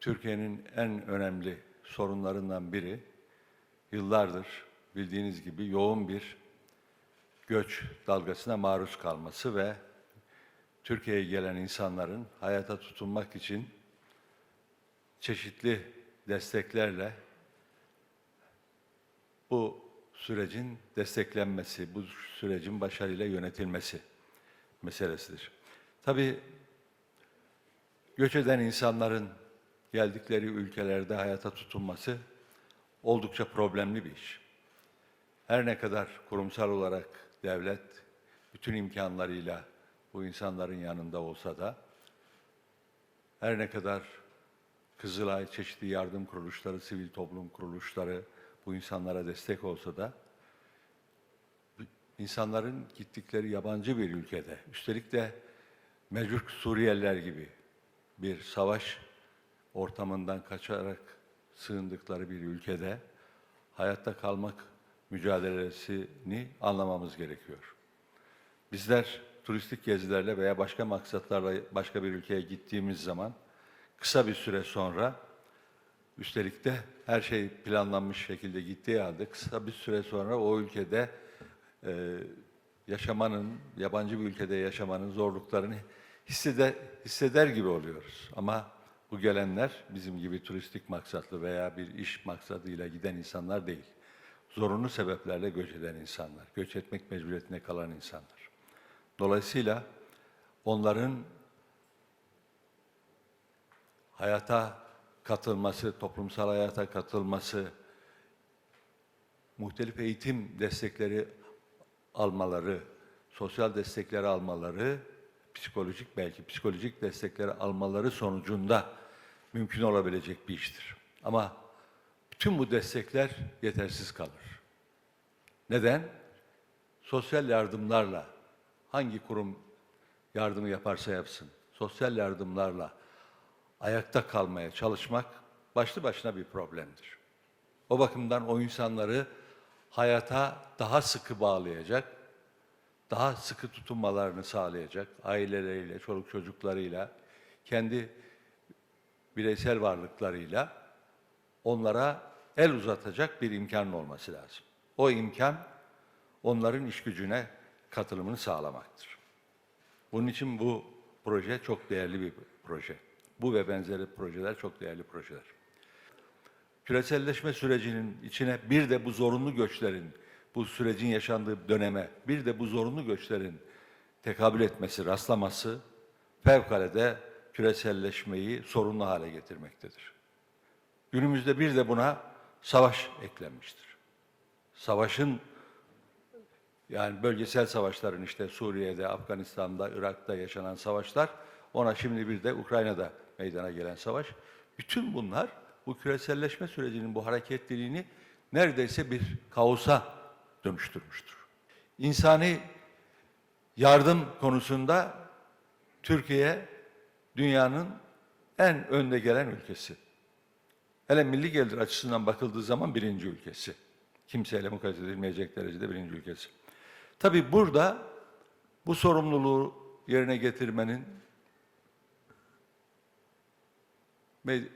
Türkiye'nin en önemli sorunlarından biri yıllardır bildiğiniz gibi yoğun bir göç dalgasına maruz kalması ve Türkiye'ye gelen insanların hayata tutunmak için çeşitli desteklerle bu sürecin desteklenmesi, bu sürecin başarıyla yönetilmesi meselesidir. Tabii göç eden insanların geldikleri ülkelerde hayata tutunması oldukça problemli bir iş. Her ne kadar kurumsal olarak devlet bütün imkanlarıyla bu insanların yanında olsa da her ne kadar Kızılay, çeşitli yardım kuruluşları, sivil toplum kuruluşları bu insanlara destek olsa da insanların gittikleri yabancı bir ülkede, üstelik de mecbur Suriyeliler gibi bir savaş ortamından kaçarak sığındıkları bir ülkede hayatta kalmak mücadelesini anlamamız gerekiyor. Bizler turistik gezilerle veya başka maksatlarla başka bir ülkeye gittiğimiz zaman kısa bir süre sonra üstelik de her şey planlanmış şekilde gittiği halde kısa bir süre sonra o ülkede e, yaşamanın, yabancı bir ülkede yaşamanın zorluklarını hisseder, hisseder gibi oluyoruz. Ama bu gelenler bizim gibi turistik maksatlı veya bir iş maksadıyla giden insanlar değil. Zorunlu sebeplerle göç eden insanlar, göç etmek mecburiyetine kalan insanlar. Dolayısıyla onların hayata katılması, toplumsal hayata katılması, muhtelif eğitim destekleri almaları, sosyal destekleri almaları, psikolojik belki psikolojik destekleri almaları sonucunda mümkün olabilecek bir iştir. Ama bütün bu destekler yetersiz kalır. Neden? Sosyal yardımlarla hangi kurum yardımı yaparsa yapsın, sosyal yardımlarla ayakta kalmaya çalışmak başlı başına bir problemdir. O bakımdan o insanları hayata daha sıkı bağlayacak, daha sıkı tutunmalarını sağlayacak, aileleriyle, çoluk çocuklarıyla, kendi bireysel varlıklarıyla onlara el uzatacak bir imkanın olması lazım. O imkan onların iş gücüne katılımını sağlamaktır. Bunun için bu proje çok değerli bir proje. Bu ve benzeri projeler çok değerli projeler. Küreselleşme sürecinin içine bir de bu zorunlu göçlerin, bu sürecin yaşandığı döneme, bir de bu zorunlu göçlerin tekabül etmesi, rastlaması fevkalade küreselleşmeyi sorunlu hale getirmektedir. Günümüzde bir de buna savaş eklenmiştir. Savaşın yani bölgesel savaşların işte Suriye'de, Afganistan'da, Irak'ta yaşanan savaşlar, ona şimdi bir de Ukrayna'da meydana gelen savaş. Bütün bunlar bu küreselleşme sürecinin bu hareketliliğini neredeyse bir kaosa dönüştürmüştür. İnsani yardım konusunda Türkiye dünyanın en önde gelen ülkesi. Hele milli gelir açısından bakıldığı zaman birinci ülkesi. Kimseyle mukayese edilmeyecek derecede birinci ülkesi. Tabii burada bu sorumluluğu yerine getirmenin me-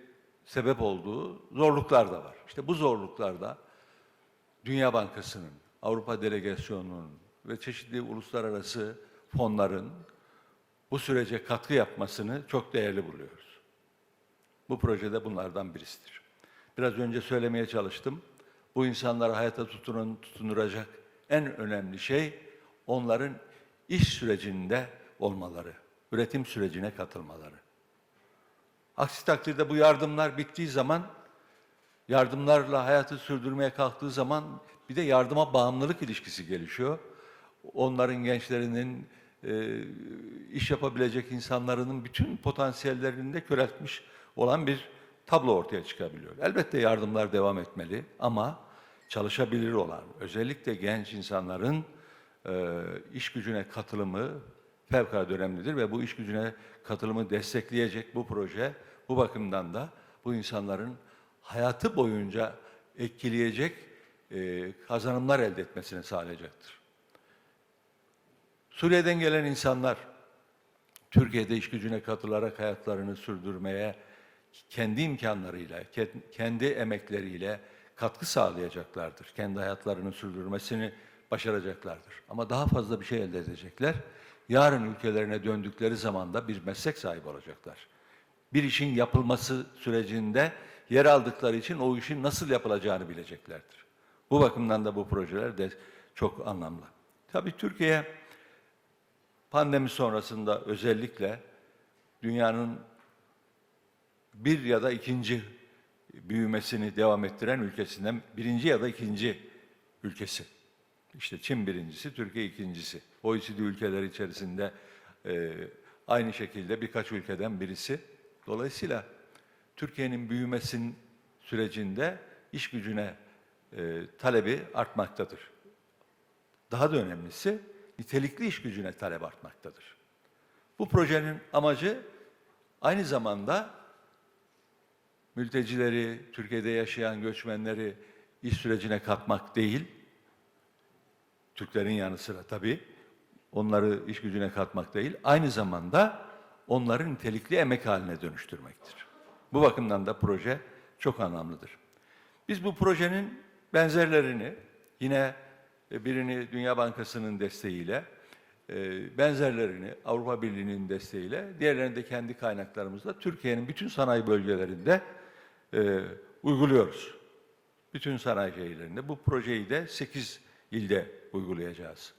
sebep olduğu zorluklar da var. İşte bu zorluklarda Dünya Bankası'nın, Avrupa Delegasyonu'nun ve çeşitli uluslararası fonların bu sürece katkı yapmasını çok değerli buluyoruz. Bu projede bunlardan birisidir. Biraz önce söylemeye çalıştım. Bu insanları hayata tutunun, tutunuracak en önemli şey onların iş sürecinde olmaları, üretim sürecine katılmaları. Aksi takdirde bu yardımlar bittiği zaman, yardımlarla hayatı sürdürmeye kalktığı zaman bir de yardıma bağımlılık ilişkisi gelişiyor. Onların gençlerinin, e, iş yapabilecek insanların bütün potansiyellerini de köreltmiş olan bir tablo ortaya çıkabiliyor. Elbette yardımlar devam etmeli ama çalışabilir olan, özellikle genç insanların e, iş gücüne katılımı fevkalade önemlidir ve bu iş gücüne katılımı destekleyecek bu proje bu bakımdan da bu insanların hayatı boyunca etkileyecek e, kazanımlar elde etmesini sağlayacaktır. Suriye'den gelen insanlar Türkiye'de iş gücüne katılarak hayatlarını sürdürmeye kendi imkanlarıyla, ke- kendi emekleriyle katkı sağlayacaklardır. Kendi hayatlarını sürdürmesini başaracaklardır. Ama daha fazla bir şey elde edecekler. Yarın ülkelerine döndükleri zaman da bir meslek sahibi olacaklar. Bir işin yapılması sürecinde yer aldıkları için o işin nasıl yapılacağını bileceklerdir. Bu bakımdan da bu projeler de çok anlamlı. Tabii Türkiye pandemi sonrasında özellikle dünyanın bir ya da ikinci büyümesini devam ettiren ülkesinden birinci ya da ikinci ülkesi. İşte Çin birincisi, Türkiye ikincisi. OECD ülkeleri içerisinde e, aynı şekilde birkaç ülkeden birisi. Dolayısıyla Türkiye'nin büyümesinin sürecinde iş gücüne e, talebi artmaktadır. Daha da önemlisi nitelikli iş gücüne talep artmaktadır. Bu projenin amacı aynı zamanda mültecileri, Türkiye'de yaşayan göçmenleri iş sürecine katmak değil, Türklerin yanı sıra tabii, onları iş gücüne katmak değil, aynı zamanda onları nitelikli emek haline dönüştürmektir. Bu bakımdan da proje çok anlamlıdır. Biz bu projenin benzerlerini yine e, birini Dünya Bankası'nın desteğiyle, e, benzerlerini Avrupa Birliği'nin desteğiyle, diğerlerini de kendi kaynaklarımızla Türkiye'nin bütün sanayi bölgelerinde e, uyguluyoruz. Bütün sanayi şehirlerinde. Bu projeyi de 8 ilde uygulayacağız.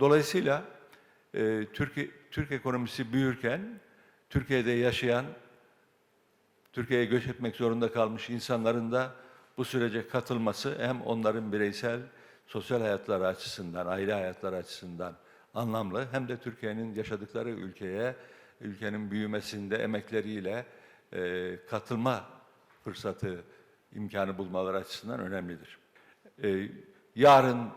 Dolayısıyla Türkiye, Türk ekonomisi büyürken Türkiye'de yaşayan, Türkiye'ye göç etmek zorunda kalmış insanların da bu sürece katılması hem onların bireysel sosyal hayatları açısından, aile hayatları açısından anlamlı hem de Türkiye'nin yaşadıkları ülkeye, ülkenin büyümesinde emekleriyle e, katılma fırsatı, imkanı bulmaları açısından önemlidir. E, yarın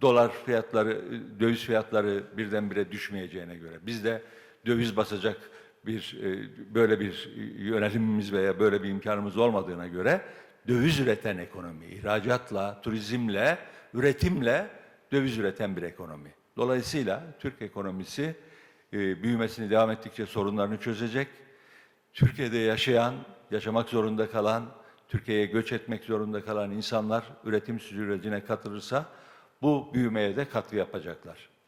dolar fiyatları, döviz fiyatları birdenbire düşmeyeceğine göre biz de döviz basacak bir e, böyle bir yönelimimiz veya böyle bir imkanımız olmadığına göre döviz üreten ekonomi, ihracatla, turizmle, üretimle döviz üreten bir ekonomi. Dolayısıyla Türk ekonomisi e, büyümesini devam ettikçe sorunlarını çözecek. Türkiye'de yaşayan, yaşamak zorunda kalan, Türkiye'ye göç etmek zorunda kalan insanlar üretim sürecine katılırsa bu büyümeye de katkı yapacaklar.